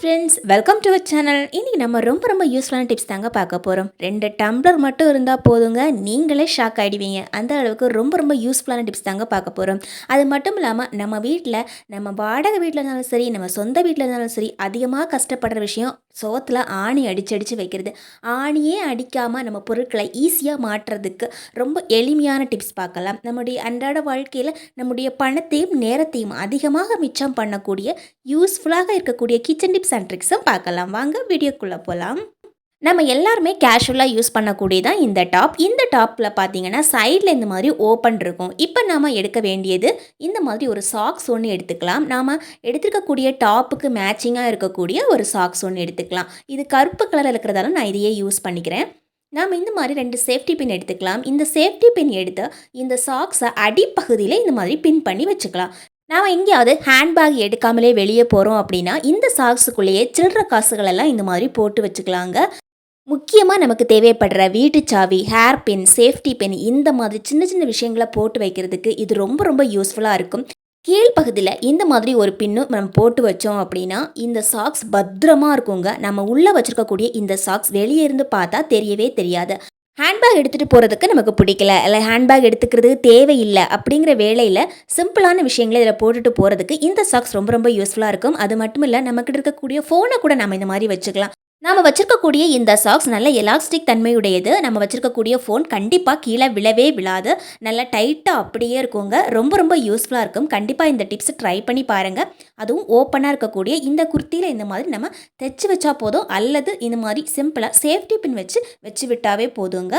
Friends welcome to our channel இன்றைக்கி நம்ம ரொம்ப ரொம்ப யூஸ்ஃபுல்லான டிப்ஸ் தாங்க பார்க்க போகிறோம் ரெண்டு டம்ளர் மட்டும் இருந்தால் போதுங்க. நீங்களே ஷாக் ஆகிடுவீங்க அந்த அளவுக்கு ரொம்ப ரொம்ப யூஸ்ஃபுல்லான டிப்ஸ் தாங்க பார்க்க போகிறோம் அது மட்டும் இல்லாமல் நம்ம வீட்டில் நம்ம வாடகை வீட்டில் இருந்தாலும் சரி நம்ம சொந்த வீட்டில் இருந்தாலும் சரி அதிகமாக கஷ்டப்படுற விஷயம் சோத்தில் ஆணி அடிச்சு அடித்து வைக்கிறது. ஆணியே அடிக்காமல் நம்ம பொருட்களை ஈஸியாக மாற்றுறதுக்கு ரொம்ப எளிமையான டிப்ஸ் பார்க்கலாம். நம்முடைய அன்றாட வாழ்க்கையில் நம்முடைய பணத்தையும் நேரத்தையும் அதிகமாக மிச்சம் பண்ணக்கூடிய யூஸ்ஃபுல்லாக இருக்கக்கூடிய கிச்சன் டிப்ஸ் அண்ட் ட்ரிக்ஸும் பார்க்கலாம். வாங்க வீடியோக்குள்ளே போகலாம் நம்ம எல்லாருமே கேஷுவலாக யூஸ் பண்ணக்கூடியதான் இந்த டாப் இந்த டாப்பில் பார்த்தீங்கன்னா சைடில் இந்த மாதிரி ஓப்பன் இருக்கும். இப்போ நாம் எடுக்க வேண்டியது இந்த மாதிரி ஒரு சாக்ஸ் ஒன்று எடுத்துக்கலாம். நாம் எடுத்துருக்கக்கூடிய டாப்புக்கு மேட்சிங்காக இருக்கக்கூடிய ஒரு சாக்ஸ் ஒன்று எடுத்துக்கலாம். இது கருப்பு கலரில் இருக்கிறதால நான் இதையே யூஸ் பண்ணிக்கிறேன். நாம் இந்த மாதிரி ரெண்டு சேஃப்டி பின் எடுத்துக்கலாம். இந்த சேஃப்டி பின் எடுத்து இந்த சாக்ஸை அடிப்பகுதியில் இந்த மாதிரி பின் பண்ணி வச்சுக்கலாம். நாம் எங்கேயாவது ஹேண்ட்பேக் எடுக்காமலே வெளியே போகிறோம் அப்படின்னா இந்த சாக்ஸுக்குள்ளேயே சில்லற காசுகளெல்லாம் இந்த மாதிரி போட்டு வச்சுக்கலாங்க. முக்கியமாக நமக்கு தேவைப்படுற வீட்டு சாவி ஹேர் பின் சேஃப்டி பின் இந்த மாதிரி சின்ன சின்ன விஷயங்களை போட்டு வைக்கிறதுக்கு இது ரொம்ப ரொம்ப யூஸ்ஃபுல்லாக இருக்கும். கீழ்ப்பகுதியில் இந்த மாதிரி ஒரு பின்னும் நம்ம போட்டு வச்சோம் அப்படின்னா இந்த சாக்ஸ் பத்திரமா இருக்குங்க. நம்ம உள்ளே வச்சுருக்கக்கூடிய இந்த சாக்ஸ் வெளியே இருந்து பார்த்தா தெரியவே தெரியாது. ஹேண்ட்பேக் எடுத்துகிட்டு போகிறதுக்கு நமக்கு பிடிக்கல. இல்லை ஹேண்ட்பேக் எடுத்துக்கிறது தேவையில்லை அப்படிங்கிற வேலையில் சிம்பிளான விஷயங்களை இதில் போட்டுட்டு போகிறதுக்கு இந்த சாக்ஸ் ரொம்ப ரொம்ப யூஸ்ஃபுல்லாக இருக்கும். அது மட்டும் இல்லை நம்மக்கிட்ட இருக்கக்கூடிய ஃபோனை கூட நம்ம இந்த மாதிரி வச்சுக்கலாம். நாம் வச்சுருக்கக்கூடிய இந்த சாக்ஸ் நல்ல எலாஸ்டிக் தன்மையுடையது. நம்ம வச்சுருக்கக்கூடிய ஃபோன் கண்டிப்பாக கீழே விழவே விழாது. நல்லா டைட்டாக அப்படியே இருக்குங்க. ரொம்ப ரொம்ப யூஸ்ஃபுல்லாக இருக்கும். கண்டிப்பாக இந்த டிப்ஸை ட்ரை பண்ணி பாருங்கள் அதுவும் ஓப்பனாக இருக்கக்கூடிய இந்த குர்த்தியில் இந்த மாதிரி நம்ம தைச்சி வச்சா போதும். அல்லது இந்த மாதிரி சிம்பிளாக சேஃப்டி பின் வச்சு வச்சு விட்டாவே போதுங்க.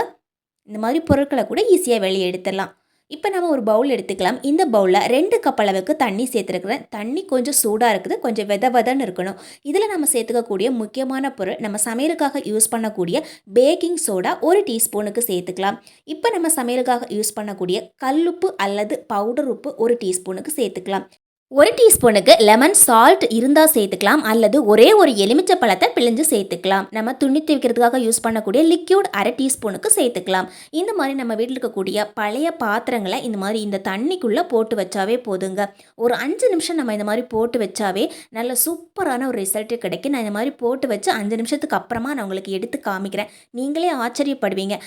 இந்த மாதிரி பொருட்களை கூட ஈஸியாக வெளியே எடுத்துடலாம். இப்போ நம்ம ஒரு பவுல் எடுத்துக்கலாம். இந்த பவுலில் ரெண்டு கப் அளவுக்கு தண்ணி சேர்த்துருக்குறேன். தண்ணி கொஞ்சம் சூடாக இருக்குது. கொஞ்சம் வெத வெதன்னு இருக்கணும். இதில் நம்ம சேர்த்துக்கக்கூடிய முக்கியமான பொருள் நம்ம சமையலுக்காக யூஸ் பண்ணக்கூடிய பேக்கிங் சோடா ஒரு டீஸ்பூனுக்கு சேர்த்துக்கலாம். இப்போ நம்ம சமையலுக்காக யூஸ் பண்ணக்கூடிய கல்லுப்பு அல்லது பவுடர் உப்பு ஒரு டீஸ்பூனுக்கு சேர்த்துக்கலாம். ஒரு டீஸ்பூனுக்கு லெமன் சால்ட் இருந்தால் சேர்த்துக்கலாம் அல்லது ஒரே ஒரு எலுமிச்சை பழத்தை பிழிஞ்சு சேர்த்துக்கலாம். நம்ம துணி துவைக்கிறதுக்காக யூஸ் பண்ணக்கூடிய லிக்யூட் அரை டீஸ்பூனுக்கு சேர்த்துக்கலாம். இந்த மாதிரி நம்ம வீட்டில் இருக்கக்கூடிய பழைய பாத்திரங்களை இந்த மாதிரி இந்த தண்ணிக்குள்ளே போட்டு வச்சாவே போதுங்க. ஒரு அஞ்சு நிமிஷம் நம்ம இந்த மாதிரி போட்டு வச்சாவே நல்ல சூப்பரான ஒரு ரிசல்ட்டு கிடைக்கும். நான் இந்த மாதிரி போட்டு வச்சு அஞ்சு நிமிஷத்துக்கு அப்புறமா நான் உங்களுக்கு எடுத்து காமிக்கிறேன். நீங்களே ஆச்சரியப்படுவீங்க.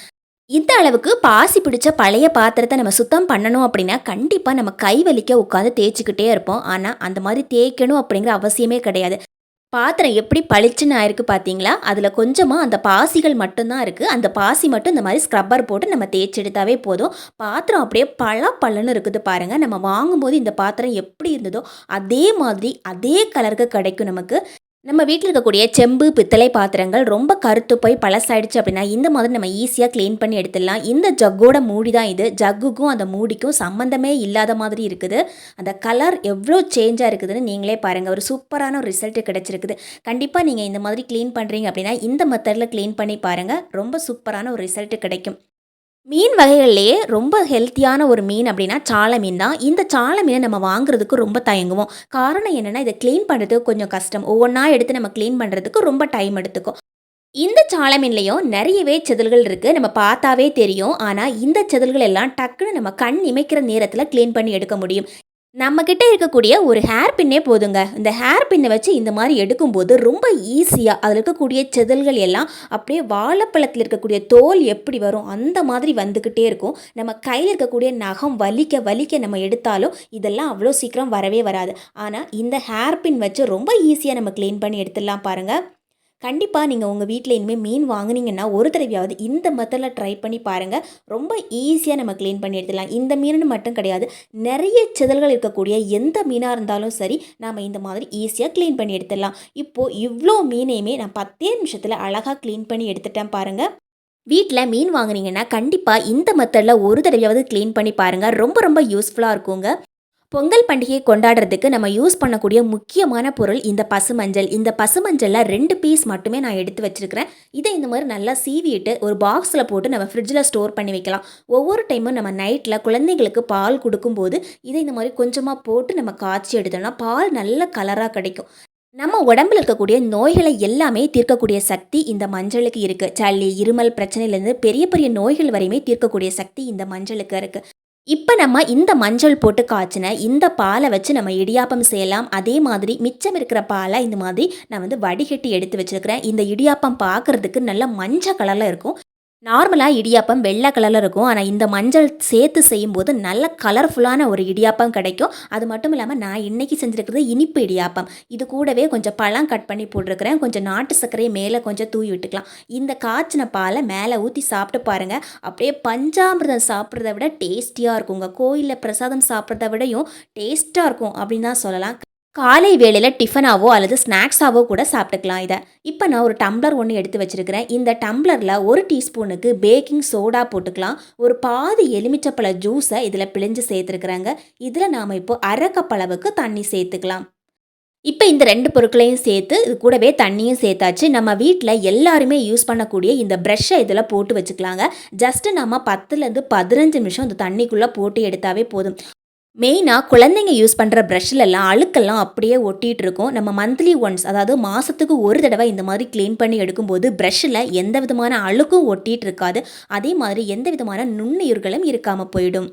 இந்த அளவுக்கு பாசி பிடிச்ச பழைய பாத்திரத்தை நம்ம சுத்தம் பண்ணணும் அப்படின்னா கண்டிப்பாக நம்ம கை வலிக்க உட்காந்து தேய்ச்சிக்கிட்டே இருப்போம். ஆனால் அந்த மாதிரி தேய்க்கணும் அப்படிங்கிற அவசியமே கிடையாது. பாத்திரம் எப்படி பளிச்சுன்னு ஆயிருக்கு பார்த்தீங்களா அதில் கொஞ்சமாக அந்த பாசிகள் மட்டும்தான் இருக்குது அந்த பாசி மட்டும் இந்த மாதிரி ஸ்க்ரப்பர் போட்டு நம்ம தேய்ச்செடுத்தாவே போதும். பாத்திரம் அப்படியே பழ பழன்னு இருக்குது பாருங்கள் நம்ம வாங்கும்போது இந்த பாத்திரம் எப்படி இருந்ததோ அதே மாதிரி அதே கலருக்கு கிடைக்கும் நமக்கு. நம்ம வீட்டில் இருக்கக்கூடிய செம்பு பித்தளை பாத்திரங்கள் ரொம்ப கருத்து போய் பழசாயிடுச்சு அப்படின்னா இந்த மாதிரி நம்ம ஈஸியாக க்ளீன் பண்ணி எடுத்துடலாம். இந்த ஜக்கோட மூடி தான் இது. ஜக்குக்கும் அந்த மூடிக்கும் சம்மந்தமே இல்லாத மாதிரி இருக்குது. அந்த கலர் எவ்வளோ சேஞ்சாக இருக்குதுன்னு நீங்களே பாருங்கள் ஒரு சூப்பரான ஒரு ரிசல்ட் கிடச்சிருக்குது. கண்டிப்பாக நீங்கள் இந்த மாதிரி க்ளீன் பண்ணுறீங்க அப்படின்னா இந்த மெத்தடில் க்ளீன் பண்ணி பாருங்கள் ரொம்ப சூப்பரான ஒரு ரிசல்ட் கிடைக்கும். மீன் வகைகள்லேயே ரொம்ப ஹெல்த்தியான ஒரு மீன் அப்படின்னா சாலை மீன் தான். இந்த சாலை மீனை நம்ம வாங்குறதுக்கு ரொம்ப தயங்குவோம். காரணம் என்னென்னா இதை க்ளீன் பண்ணுறதுக்கு கொஞ்சம் கஷ்டம். ஒவ்வொன்றா எடுத்து நம்ம க்ளீன் பண்ணுறதுக்கு ரொம்ப டைம் எடுத்துக்கும். இந்த சாலை மீன்லேயும் நிறையவே செதில்கள் இருக்குது நம்ம பார்த்தாவே தெரியும். ஆனால் இந்த செதில்கள் எல்லாம் டக்குன்னு நம்ம கண் இமைக்கிற நேரத்தில் க்ளீன் பண்ணி எடுக்க முடியும். நம்மக்கிட்ட இருக்கக்கூடிய ஒரு ஹேர் பின்னே போதுங்க. இந்த ஹேர் பின்னை வச்சு இந்த மாதிரி எடுக்கும்போது ரொம்ப ஈஸியாக அதில் இருக்கக்கூடிய செதல்கள் எல்லாம் அப்படியே வாழைப்பழத்தில் இருக்கக்கூடிய தோல் எப்படி வரும் அந்த மாதிரி வந்துக்கிட்டே இருக்கும். நம்ம கையில் இருக்கக்கூடிய நகம் வலிக்க வலிக்க நம்ம எடுத்தாலும் இதெல்லாம் அவ்வளோ சீக்கிரம் வரவே வராது. ஆனால் இந்த ஹேர் பின் வச்சு ரொம்ப ஈஸியாக நம்ம க்ளீன் பண்ணி எடுத்துடலாம் பாருங்கள் கண்டிப்பாக நீங்கள் உங்கள் வீட்டில் இனிமேல் மீன் வாங்குனீங்கன்னா ஒரு தடவையாவது இந்த மெத்தடில் ட்ரை பண்ணி பாருங்கள் ரொம்ப ஈஸியாக நம்ம க்ளீன் பண்ணி எடுத்துடலாம். இந்த மீனுன்னு மட்டும் கிடையாது. நிறைய செதல்கள் இருக்கக்கூடிய எந்த மீனாக இருந்தாலும் சரி நாம் இந்த மாதிரி ஈஸியாக க்ளீன் பண்ணி எடுத்துடலாம். இப்போது இவ்வளோ மீனையுமே நான் பத்தே நிமிஷத்தில் அழகாக க்ளீன் பண்ணி எடுத்துட்டேன் பாருங்கள் வீட்டில் மீன் வாங்குனீங்கன்னா கண்டிப்பாக இந்த மெத்தடில் ஒரு தடவையாவது க்ளீன் பண்ணி பாருங்கள் ரொம்ப ரொம்ப யூஸ்ஃபுல்லாக இருக்குங்க. பொங்கல் பண்டிகையை கொண்டாடுறதுக்கு நம்ம யூஸ் பண்ணக்கூடிய முக்கியமான பொருள் இந்த பசுமஞ்சள். இந்த பசுமஞ்சளில் ரெண்டு பீஸ் மட்டுமே நான் எடுத்து வச்சுருக்கிறேன். இதை இந்த மாதிரி நல்லா சீவிட்டு ஒரு பாக்ஸில் போட்டு நம்ம ஃப்ரிட்ஜில் ஸ்டோர் பண்ணி வைக்கலாம். ஒவ்வொரு டைமும் நம்ம நைட்டில் குழந்தைங்களுக்கு பால் கொடுக்கும்போது இதை இந்த மாதிரி கொஞ்சமாக போட்டு நம்ம காய்ச்சி எடுத்தோம்னா பால் நல்ல கலராக கிடைக்கும். நம்ம உடம்புல இருக்கக்கூடிய நோய்களை எல்லாமே தீர்க்கக்கூடிய சக்தி இந்த மஞ்சளுக்கு இருக்குது சளி இருமல் பிரச்சனையிலேருந்து பெரிய பெரிய நோய்கள் வரையுமே தீர்க்கக்கூடிய சக்தி இந்த மஞ்சளுக்கு இருக்குது இப்போ நம்ம இந்த மஞ்சள் போட்டு காய்ச்சின இந்த பாலை வச்சு நம்ம இடியாப்பம் செய்யலாம். அதே மாதிரி மிச்சம் இருக்கிற பாலை இந்த மாதிரி நான் வந்து வடிகட்டி எடுத்து வச்சிருக்கிறேன். இந்த இடியாப்பம் பார்க்கறதுக்கு நல்ல மஞ்சள் கலரில் இருக்கும். நார்மலாக இடியாப்பம் வெள்ளை கலரில் இருக்கும். ஆனால் இந்த மஞ்சள் சேர்த்து செய்யும்போது நல்ல கலர்ஃபுல்லான ஒரு இடியாப்பம் கிடைக்கும். அது மட்டும் இல்லாமல் நான் இன்னைக்கு செஞ்சுருக்கிறது இனிப்பு இடியாப்பம். இது கூடவே கொஞ்சம் பழம் கட் பண்ணி போட்டிருக்கிறேன். கொஞ்சம் நாட்டு சர்க்கரையை மேலே கொஞ்சம் தூவி விட்டுக்கலாம். இந்த காய்ச்சின பாலை மேலே ஊற்றி சாப்பிட்டு பாருங்கள் அப்படியே பஞ்சாமிர்தம் சாப்பிட்றத விட டேஸ்டியாக இருக்குங்க. கோயிலில் பிரசாதம் சாப்பிட்றத விடையும் டேஸ்ட்டாக இருக்கும் அப்படின்னு தான் சொல்லலாம். காலை வேளையில் டிஃபனாவோ அல்லது ஸ்நாக்ஸாவோ கூட சாப்பிட்டுக்கலாம் இதை. இப்போ நான் ஒரு டம்ளர் ஒன்று எடுத்து வச்சுருக்கிறேன். இந்த டம்ளரில் ஒரு டீஸ்பூனுக்கு பேக்கிங் சோடா போட்டுக்கலாம். ஒரு பாதி எலுமிச்சப்பழ ஜூஸை இதில் பிழிஞ்சு சேர்த்துருக்குறாங்க. இதில் நாம் இப்போ அரைக்கப்பளவுக்கு தண்ணி சேர்த்துக்கலாம். இப்போ இந்த ரெண்டு பொருட்களையும் சேர்த்து இது கூடவே தண்ணியும் சேர்த்தாச்சு. நம்ம வீட்டில் எல்லாருமே யூஸ் பண்ணக்கூடிய இந்த ப்ரெஷ்ஷை இதில் போட்டு வச்சுக்கலாங்க. ஜஸ்ட்டு நம்ம பத்துலேருந்து பதினஞ்சு நிமிஷம் இந்த தண்ணிக்குள்ளே போட்டு எடுத்தாவே போதும். மெயினாக குழந்தைங்க யூஸ் பண்ணுற ப்ரஷ்லெல்லாம் அழுக்கெல்லாம் அப்படியே ஒட்டிகிட்டு இருக்கும் நம்ம மந்த்லி ஒன்ஸ் அதாவது மாதத்துக்கு ஒரு தடவை இந்த மாதிரி க்ளீன் பண்ணி எடுக்கும்போது ப்ரஷ்ஷில் எந்த விதமான அழுக்கும் ஒட்டிகிட்டு இருக்காது அதே மாதிரி எந்த விதமான நுண்ணுயிர்களும் இருக்காமல் போயிடும்.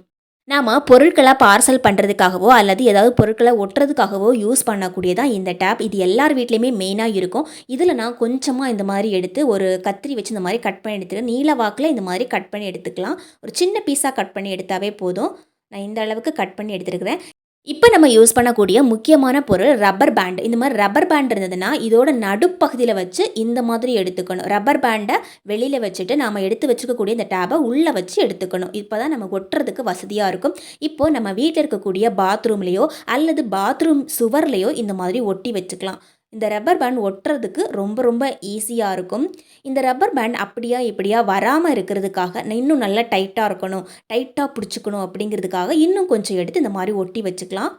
நாம் பொருட்களை பார்சல் பண்ணுறதுக்காகவோ அல்லது ஏதாவது பொருட்களை ஒட்டுறதுக்காகவோ யூஸ் பண்ணக்கூடியதான் இந்த டேப் இது எல்லார் வீட்லேயுமே மெயினாக இருக்கும். இதில் நான் கொஞ்சமாக இந்த மாதிரி எடுத்து ஒரு கத்திரி வச்சு இந்த மாதிரி கட் பண்ணி எடுத்துக்கிறேன் நீல வாக்கில் இந்த மாதிரி கட் பண்ணி எடுத்துக்கலாம். ஒரு சின்ன பீஸாக கட் பண்ணி எடுத்தாவே போதும். நான் இந்த அளவுக்கு கட் பண்ணி எடுத்துருக்கிறேன். இப்போ நம்ம யூஸ் பண்ணக்கூடிய முக்கியமான பொருள் ரப்பர் பேண்ட் இந்த மாதிரி ரப்பர் பேண்ட் இருந்ததுன்னா இதோட நடுப்பகுதியில் வச்சு இந்த மாதிரி எடுத்துக்கணும். ரப்பர் பேண்டை வெளியில் வச்சுட்டு நாம் எடுத்து வச்சுக்கக்கூடிய இந்த டேபை உள்ளே வச்சு எடுத்துக்கணும். இப்போ தான் நம்ம ஒட்டுறதுக்கு வசதியாக இருக்கும். இப்போது நம்ம வீட்டில் இருக்கக்கூடிய பாத்ரூம்லேயோ அல்லது பாத்ரூம் சுவர்லேயோ இந்த மாதிரி ஒட்டி வச்சுக்கலாம். இந்த ரப்பர் பேண்ட் ஒட்டுறதுக்கு ரொம்ப ரொம்ப ஈஸியாக இருக்கும். இந்த ரப்பர் பேண்ட் அப்படியா இப்படியா வராமல் இருக்கிறதுக்காக இன்னும் நல்லா டைட்டாக இருக்கணும் டைட்டாக பிடிச்சிக்கணும் அப்படிங்கிறதுக்காக இன்னும் கொஞ்சம் எடுத்து இந்த மாதிரி ஒட்டி வச்சுக்கலாம்.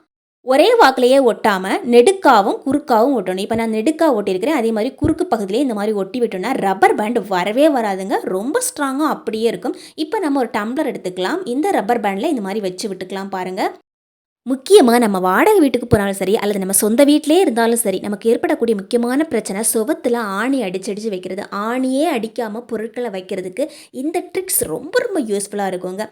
ஒரே வாக்கிலேயே ஒட்டாமல் நெடுக்காவும் குறுக்காவும் ஒட்டணும். இப்போ நான் நெடுக்கா ஒட்டியிருக்கிறேன் அதே மாதிரி குறுக்கு பகுதியிலே இந்த மாதிரி ஒட்டி விட்டோம்னா ரப்பர் பேண்ட் வரவே வராதுங்க. ரொம்ப ஸ்ட்ராங்காக அப்படியே இருக்கும். இப்போ நம்ம ஒரு டம்ளர் எடுத்துக்கலாம். இந்த ரப்பர் பேண்டில் இந்த மாதிரி வச்சு விட்டுக்கலாம் பாருங்கள் முக்கியமாக நம்ம வாடகை வீட்டுக்கு போனாலும் சரி அல்லது நம்ம சொந்த வீட்டிலே இருந்தாலும் சரி நமக்கு ஏற்படக்கூடிய முக்கியமான பிரச்சனை சுவத்தில் ஆணி அடிச்சடிச்சு வைக்கிறது. ஆணியே அடிக்காமல் பொருட்களை வைக்கிறதுக்கு இந்த ட்ரிக்ஸ் ரொம்ப ரொம்ப யூஸ்ஃபுல்லாக இருக்குங்க.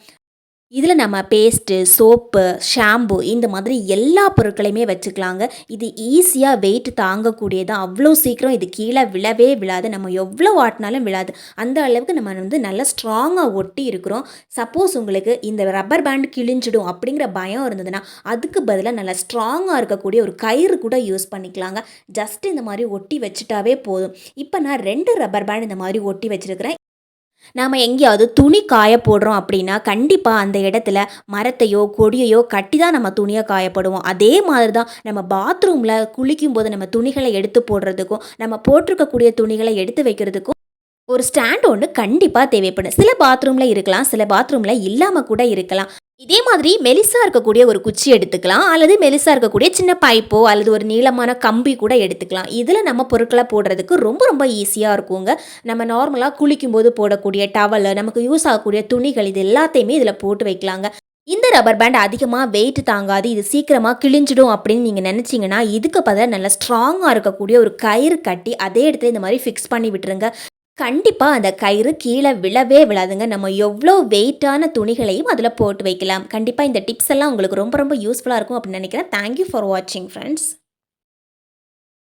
இதில் நம்ம பேஸ்ட்டு சோப்பு ஷாம்பு இந்த மாதிரி எல்லா பொருட்களையுமே வச்சுக்கலாங்க. இது ஈஸியாக வெயிட் தாங்கக்கூடியதான் அவ்வளோ சீக்கிரம் இது கீழே விழவே விழாது. நம்ம எவ்வளோ ஆட்டினாலும் விழாது. அந்த அளவுக்கு நம்ம வந்து நல்லா ஸ்ட்ராங்காக ஒட்டி இருக்கிறோம். சப்போஸ் உங்களுக்கு இந்த ரப்பர் பேண்ட் கிழிஞ்சிடும் அப்படிங்கிற பயம் இருந்ததுன்னா அதுக்கு பதிலாக நல்லா ஸ்ட்ராங்காக இருக்கக்கூடிய ஒரு கயிறு கூட யூஸ் பண்ணிக்கலாங்க. ஜஸ்ட் இந்த மாதிரி ஒட்டி வச்சுட்டாவே போதும். இப்போ நான் ரெண்டு ரப்பர் பேண்ட் இந்த மாதிரி ஒட்டி வச்சுருக்கிறேன். நாம் எங்கேயாவது துணி காய போடுறோம் அப்படின்னா கண்டிப்பாக அந்த இடத்துல மரத்தையோ கொடியையோ கட்டி தான் நம்ம துணியை காயப்படுவோம். அதே மாதிரி தான் நம்ம பாத்ரூமில் குளிக்கும் போது நம்ம துணிகளை எடுத்து போடுறதுக்கும் நம்ம போட்டிருக்கக்கூடிய துணிகளை எடுத்து வைக்கிறதுக்கும் ஒரு ஸ்டாண்ட் ஒன்று கண்டிப்பாக தேவைப்படும். சில பாத்ரூமில் இருக்கலாம் சில பாத்ரூமில் இல்லாமல் கூட இருக்கலாம். இதே மாதிரி மெலிசாக இருக்கக்கூடிய ஒரு குச்சி எடுத்துக்கலாம் அல்லது மெலிசாக இருக்கக்கூடிய சின்ன பைப்போ அல்லது ஒரு நீளமான கம்பி கூட எடுத்துக்கலாம். இதில் நம்ம பொருட்களை போடுறதுக்கு ரொம்ப ரொம்ப ஈஸியாக இருக்குங்க. நம்ம நார்மலாக குளிக்கும்போது போடக்கூடிய டவல் நமக்கு யூஸ் ஆகக்கூடிய துணிகள் இது எல்லாத்தையுமே இதில் போட்டு வைக்கலாங்க. இந்த ரப்பர் பேண்ட் அதிகமாக வெயிட் தாங்காது இது சீக்கிரமாக கிழிஞ்சிடும் அப்படின்னு நீங்கள் நினச்சிங்கன்னா இதுக்கு பதிலாக நல்லா ஸ்ட்ராங்காக இருக்கக்கூடிய ஒரு கயிறு கட்டி அதே இடத்துல இந்த மாதிரி ஃபிக்ஸ் பண்ணி விட்டுருங்க. கண்டிப்பாக அந்த கயிறு கீழே விழவே விழாதுங்க. நம்ம எவ்வளோ வெயிட்டான துணிகளையும் அதில் போட்டு வைக்கலாம். கண்டிப்பாக இந்த டிப்ஸ் எல்லாம் உங்களுக்கு ரொம்ப ரொம்ப யூஸ்ஃபுல்லாக இருக்கும் அப்படின்னு நினைக்கிறேன். தேங்க்யூ ஃபார் வாட்சிங் ஃப்ரெண்ட்ஸ்